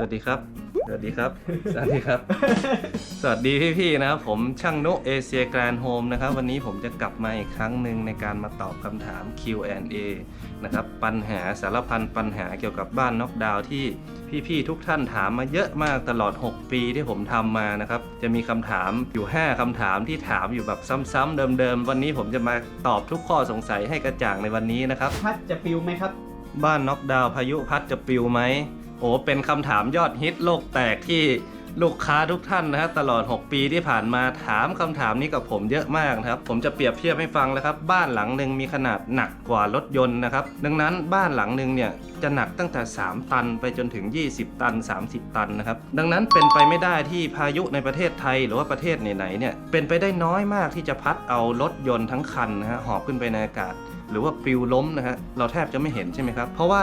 สวัสดีครับ สวัสดีครับ สวัสดีครับ สวัสดีพี่ๆนะครับผมช่างนุเอเชียแกรนโฮมนะครับ วันนี้ผมจะกลับมาอีกครั้งหนึ่งในการมาตอบคำถาม Q&A นะครับ ปัญหาสารพันปัญหาเกี่ยวกับบ้านน็อกดาวน์ที่พี่ๆทุกท่านถามมาเยอะมากตลอด 6 ปีที่ผมทำมานะครับ จะมีคำถามอยู่ 5คำถามที่ถามอยู่แบบซ้ำๆเดิมๆ วันนี้ผมจะมาตอบทุกข้อสงสัยให้กระจ่างในวันนี้นะครับ พัดจะปิวไหมครับ บ้านน็อกดาวน์พายุพัดจะปลิวไหม โอ้เป็นคำถามยอดฮิตโลกแตกที่ลูกค้าทุกท่านนะฮะตลอด 6 ปีที่ผ่านมาถามคำถามนี้กับผมเยอะมากนะครับ ผมจะเปรียบเทียบให้ฟังแล้วครับ บ้านหลังหนึ่งมีขนาดหนักกว่ารถยนต์นะครับ ดังนั้นบ้านหลังหนึ่งเนี่ยจะหนักตั้งแต่ 3 ตันไปจนถึง 20 ตัน 30 ตันนะครับ ดังนั้นเป็นไปไม่ได้ที่พายุในประเทศไทยหรือว่าประเทศไหนๆเนี่ยเป็นไปได้น้อยมากที่จะพัดเอารถยนต์ทั้งคันนะฮะหอบขึ้นไปในอากาศ หรือว่าปลิวล้มนะฮะเราแทบจะไม่เห็นใช่ไหมครับเพราะว่า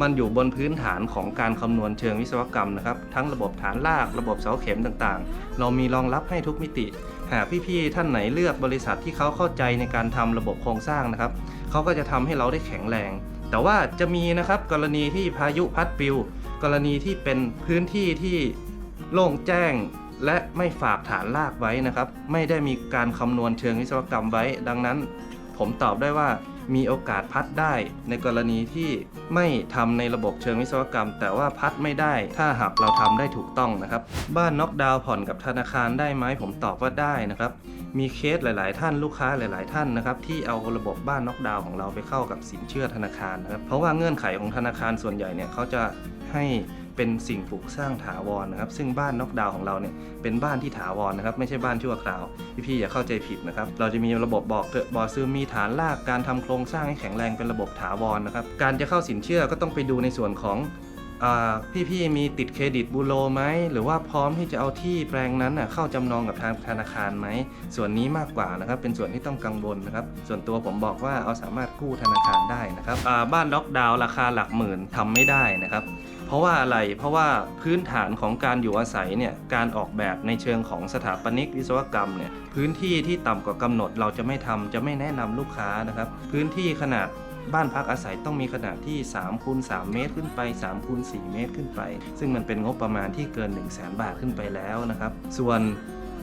มันอยู่บนพื้นฐานของการคำนวณเชิงวิศวกรรมนะครับ ทั้งระบบฐานรากระบบเสาเข็มต่างๆ เรามีรองรับให้ทุกมิติ หากพี่ๆท่านไหนเลือกบริษัทที่เขาเข้าใจในการทำระบบโครงสร้างนะครับเขาก็จะทำให้เราได้แข็งแรง แต่ว่าจะมีนะครับกรณีที่พายุพัดปลิว กรณีที่เป็นพื้นที่ที่โล่งแจ้งและไม่ฝากฐานรากไว้นะครับ ไม่ได้มีการคำนวณเชิงวิศวกรรมไว้ ดังนั้น ผมตอบได้ว่ามีโอกาสพัดได้ในกรณีที่ไม่ทำในระบบเชิงวิศวกรรม แต่ว่าพัดไม่ได้ถ้าหากเราทำได้ถูกต้องนะครับ บ้านน็อกดาวน์ผ่อนกับธนาคารได้ไหมผมตอบว่าได้นะครับ มีเคสหลาย ๆ ท่านลูกค้าหลาย ๆ ท่านนะครับที่เอาระบบบ้านน็อกดาวน์ของเราไปเข้ากับสินเชื่อธนาคารนะครับเพราะว่าเงื่อนไขของธนาคารส่วนใหญ่เนี่ยเขาจะให้ เป็นสิ่งปลูกสร้างถาวรนะครับ ซึ่งบ้านนอกดาวของเราเนี่ยเป็นบ้านที่ถาวรนะครับ ไม่ใช่บ้านชั่วคราวพี่ๆอย่าเข้าใจผิดนะครับ เราจะมีระบบบอกเถอะบอซึมมีฐานรากการทำโครงสร้างให้แข็งแรงเป็นระบบถาวรนะครับ การจะเข้าสินเชื่อก็ต้องไปดูในส่วนของ พี่ๆมีติดเครดิตบูโรไหมหรือว่าพร้อมที่จะเอาที่แปลงนั้นน่ะเข้าจำนองกับทางธนาคารไหมส่วนนี้มากกว่านะครับเป็นส่วนที่ต้องกังวลนะครับส่วนตัวผมบอกว่าเอาสามารถกู้ธนาคารได้นะครับบ้านล็อกดาวน์ราคาหลักหมื่นทำไม่ได้นะครับเพราะว่าอะไร เพราะว่าพื้นฐานของการอยู่อาศัยเนี่ย การออกแบบในเชิงของสถาปนิกวิศวกรรมเนี่ย พื้นที่ที่ต่ำกว่ากำหนดเราจะไม่ทำจะไม่แนะนำลูกค้านะครับ พื้นที่ขนาด บ้านพักอาศัยต้องมีขนาดที่3คูณ3เมตรขึ้นไป3คูณ4เมตรขึ้นไป ซึ่งมันเป็นงบประมาณที่เกิน 1 0 0 0 0แบาทขึ้นไปแล้วนะครับ ส่วน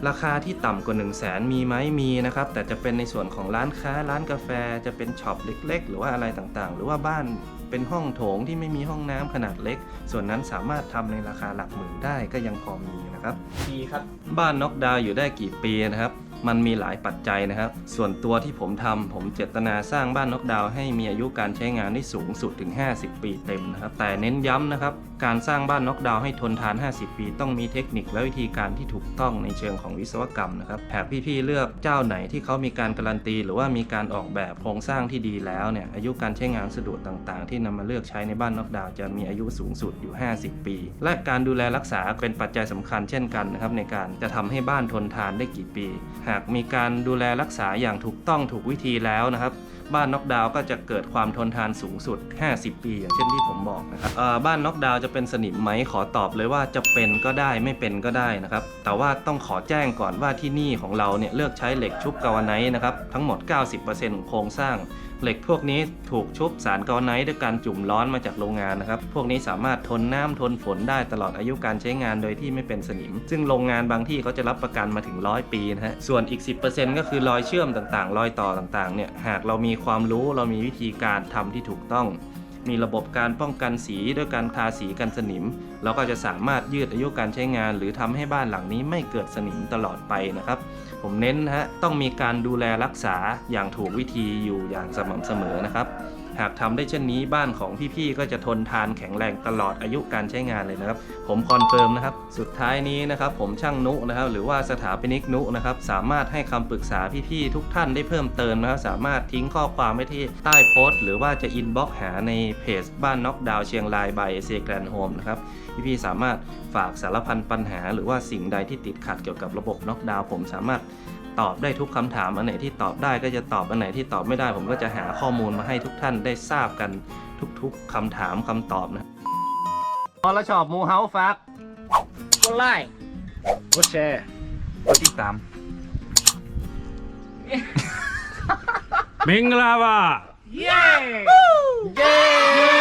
ราคาที่ต่ำกว่า 1 0 0 0 0แสนมีไหมมีนะครับ แต่จะเป็นในส่วนของร้านค้าร้านกาแฟจะเป็นช็อปเล็ก ๆ หรือว่าอะไรต่างๆ หรือว่าบ้านเป็นห้องโถงที่ไม่มีห้องน้ำขนาดเล็ก ส่วนนั้นสามารถทำในราคาหลักหมื่นได้ก็ยังพอมีนะครับดีครับ บ้านน็อกดาวน์อยู่ได้กี่ปีนะครับ มันมีหลายปัจจัยนะครับ ส่วนตัวที่ผมทำผมเจตนาสร้างบ้านนกดาวให้มีอายุการใช้งานได้สูงสุดถึง 50 ปีเต็มนะครับ แต่เน้นย้ำนะครับ การสร้างบ้านนกดาวให้ทนทาน 50 ปี ต้องมีเทคนิคและวิธีการที่ถูกต้องในเชิงของวิศวกรรมนะครับหากพี่ๆเลือกเจ้าไหนที่เขามีการการันตี หรือว่ามีการออกแบบโครงสร้างที่ดีแล้วเนี่ยอายุการใช้งานสะดวกต่างๆ ที่นำมาเลือกใช้ในบ้านนกดาวจะมีอายุสูงสุดอยู่ 50 ปี และการดูแลรักษาเป็นปัจจัยสำคัญเช่นกันนะครับในการจะทำให้บ้านทนทานได้กี่ปีหากมีการดูแลรักษาอย่างถูกต้องถูกวิธีแล้วนะครับ บ้านน็อกดาวก็จะเกิดความทนทานสูงสุด 50 ปี อย่างเช่นที่ผมบอกนะครับบ้านน็อกดาวจะเป็นสนิมไหมขอตอบเลยว่าจะเป็นก็ได้ไม่เป็นก็ได้นะครับ แต่ว่าต้องขอแจ้งก่อนว่าที่นี่ของเราเนี่ยเลือกใช้เหล็กชุบกาวไนท์นะครับทั้งหมด 90%ของโครงสร้าง เหล็กพวกนี้ถูกชุบสารกาวาไนท์ด้วยการจุ่มร้อนมาจากโรงงานนะครับ พวกนี้สามารถทนน้ำทนฝนได้ตลอดอายุการใช้งานโดยที่ไม่เป็นสนิม ซึ่งโรงงานบางที่เขาจะรับประกันมาถึงร้อยปีนะฮะ ส่วนอีก 10%ก็คือรอยเชื่อมต่างๆ รอยต่อต่างๆ เนี่ย หากเรามีความรู้เรามีวิธีการทำที่ถูกต้อง มีระบบการป้องกันสีด้วยการทาสีกันสนิม เราก็จะสามารถยืดอายุการใช้งาน หรือทำให้บ้านหลังนี้ไม่เกิดสนิมตลอดไปนะครับ ผมเน้นนะฮะต้องมีการดูแลรักษาอย่างถูกวิธีอยู่อย่างสม่ำเสมอนะครับ หากทำได้เช่นนี้บ้านของพี่ๆก็จะทนทานแข็งแรงตลอดอายุการใช้งานเลยนะครับ ผมคอนเฟิร์มนะครับ สุดท้ายนี้นะครับผมช่างนุนะครับ หรือว่าสถาปนิกนุนะครับ สามารถให้คำปรึกษาพี่ๆทุกท่านได้เพิ่มเติมนะครับ สามารถทิ้งข้อความไว้ที่ใต้โพสต์ หรือว่าจะอินบ็อกหาในเพจบ้านน็อกดาวเชียงรายบายเซียแกรนโฮมนะครับพี่ๆสามารถฝากสารพันปัญหา หรือว่าสิ่งใดที่ติดขัดเกี่ยวกับระบบน็อกดาวผมสามารถ ตอบได้ทุกคำถาม อันไหนที่ตอบได้ก็จะตอบอันไหนที่ตอบไม่ได้ ผมก็จะหาข้อมูลมาให้ทุกท่านได้ทราบกันทุกๆคำถามคำตอบนะพอแล้วชอบมูเฮาฟักก็ไล่กดแชร์กดติดตามมิงลาวาเย้เย้